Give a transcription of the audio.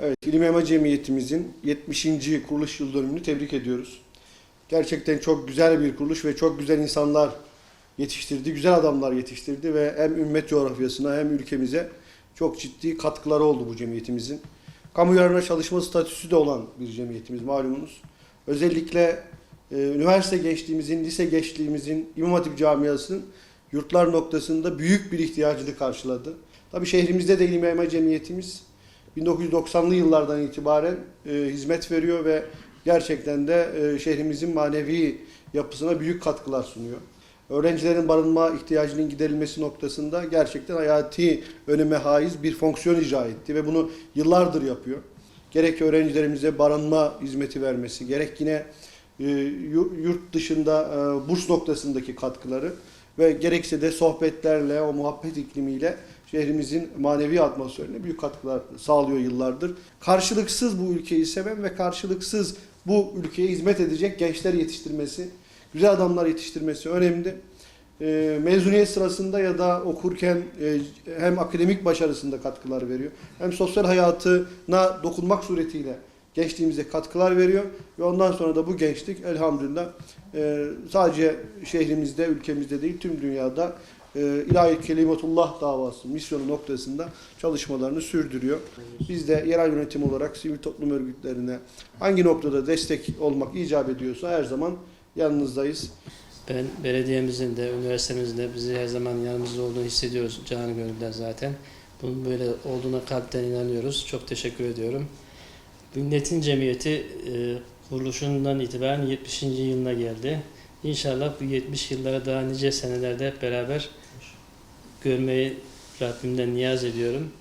Evet, İlim Ema Cemiyetimizin 70. kuruluş yıl dönümünü tebrik ediyoruz. Gerçekten çok güzel bir kuruluş ve çok güzel insanlar yetiştirdi, güzel adamlar yetiştirdi ve hem ümmet coğrafyasına hem ülkemize çok ciddi katkıları oldu bu cemiyetimizin. Kamu yararına çalışma statüsü de olan bir cemiyetimiz malumunuz. Özellikle e, üniversite gençliğimizin, lise gençliğimizin, İmam Hatip camiasının yurtlar noktasında büyük bir ihtiyacını karşıladı. Tabii şehrimizde de İlim Ema Cemiyetimiz 1990'lı yıllardan itibaren e, hizmet veriyor ve gerçekten de e, şehrimizin manevi yapısına büyük katkılar sunuyor. Öğrencilerin barınma ihtiyacının giderilmesi noktasında gerçekten hayati öneme haiz bir fonksiyon icra etti ve bunu yıllardır yapıyor. Gerek öğrencilerimize barınma hizmeti vermesi, gerek yine yurt dışında e, burs noktasındaki katkıları ve gerekse de sohbetlerle, o muhabbet iklimiyle şehrimizin manevi atmosferine büyük katkılar sağlıyor yıllardır. Karşılıksız bu ülkeyi seven ve karşılıksız bu ülkeye hizmet edecek gençler yetiştirmesi, güzel adamlar yetiştirmesi önemli. E, mezuniyet sırasında ya da okurken e, hem akademik başarısında katkılar veriyor, hem sosyal hayatına dokunmak suretiyle gençliğimize katkılar veriyor ve ondan sonra da bu gençlik elhamdülillah e, sadece şehrimizde, ülkemizde değil tüm dünyada e, ilahi kelimetullah davası misyonu noktasında çalışmalarını sürdürüyor. Biz de yerel yönetim olarak sivil toplum örgütlerine hangi noktada destek olmak icap ediyorsa her zaman yanınızdayız. Ben belediyemizin de, üniversitemizin de bizi her zaman yanımızda olduğunu hissediyoruz canı gönülden zaten. Bunun böyle olduğuna kalpten inanıyoruz. Çok teşekkür ediyorum. Milletin Cemiyeti e, kuruluşundan itibaren 70. yılına geldi. İnşallah bu 70 yıllara daha nice senelerde hep beraber görmeyi Rabbimden niyaz ediyorum.